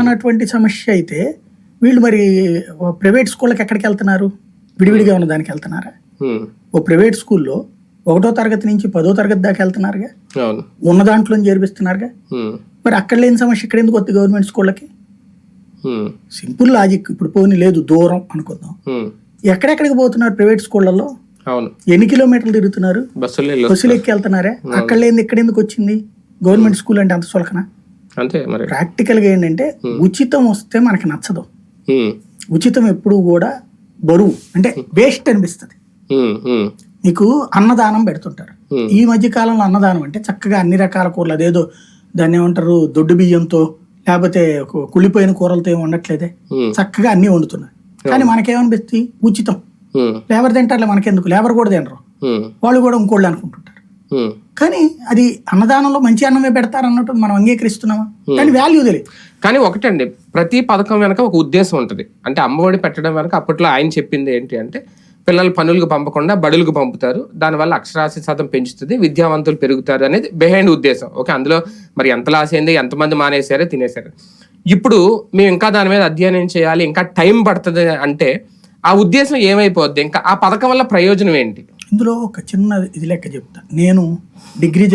ఉన్నటువంటి సమస్య అయితే వీళ్ళు మరి ప్రైవేట్ స్కూళ్ళకి ఎక్కడికి వెళ్తున్నారు? విడివిడిగా ఉన్న దానికి వెళ్తున్నారా? ఓ ప్రైవేట్ స్కూల్లో ఒకటో తరగతి నుంచి పదో తరగతి దాకా వెళ్తున్నారుగా? ఉన్న దాంట్లో చేర్పిస్తున్నారుగా? మరి అక్కడ లేని సమస్య ఇక్కడ ఎందుకు వస్తుంది గవర్నమెంట్ స్కూళ్ళకి? సింపుల్ లాజిక్ ఇప్పుడు పోనీ లేదు దూరం అనుకుందాం. ఎక్కడెక్కడికి పోతున్నారు ప్రైవేట్ స్కూళ్ళల్లో? అవును. ఎన్ని కిలోమీటర్లు తిరుగుతున్నారు? బస్సులు ఎక్కి వెళ్తున్నారే. అక్కడ లేని ఇక్కడ ఎందుకు వచ్చింది? గవర్నమెంట్ స్కూల్ అంటే అంత చులకన అంతే మరి. ప్రాక్టికల్గా ఏంటంటే ఉచితం వస్తే మనకి నచ్చదు. ఉచితం ఎప్పుడు కూడా బరువు అంటే వేస్ట్ అనిపిస్తుంది. నీకు అన్నదానం పెడుతుంటారు. ఈ మధ్య కాలంలో అన్నదానం అంటే చక్కగా అన్ని రకాల కూరలు అదేదో దాన్ని ఏమంటారు దొడ్డు బియ్యంతో లేకపోతే కుళ్ళిపోయిన కూరలతో ఏమి ఉండట్లేదే చక్కగా అన్ని వండుతున్నారు. కానీ మనకేమనిపిస్తుంది? ఉచితం. లేబర్ తింటారులే మనకెందుకు? లేబర్ కూడా తినరు. వాళ్ళు కూడా ఇంకోళ్ళు అనుకుంటుంటారు. కానీ అది అన్నదానంలో మంచి అన్నమే పెడతారు అన్నట్టు మనం అంగీకరిస్తున్నామా? కానీ వాల్యూ తెలియదు. కానీ ఒకటండి ప్రతి పథకం వెనక ఒక ఉద్దేశం ఉంటుంది. అంటే అమ్మఒడి పెట్టడం వెనక అప్పట్లో ఆయన చెప్పింది ఏంటి అంటే పిల్లలు పనులకు పంపకుండా బడులకు పంపుతారు. దానివల్ల అక్షరాస్యత శాతం పెంచుతుంది విద్యావంతులు పెరుగుతారు అనేది బిహైండ్ ఉద్దేశం. ఓకే అందులో మరి ఎంత లాస్ అయింది ఎంతమంది మానేశారో తినేశారు. ఇప్పుడు మేము ఇంకా దాని మీద అధ్యయనం చేయాలి ఇంకా టైం పడుతుంది అంటే ఆ ఉద్దేశం ఏమైపోద్ది? ఇంకా ఆ పథకం వల్ల ప్రయోజనం ఏంటి? ఇందులో ఒక చిన్న ఇది లెక్క చెప్తా. నేను డిగ్రీ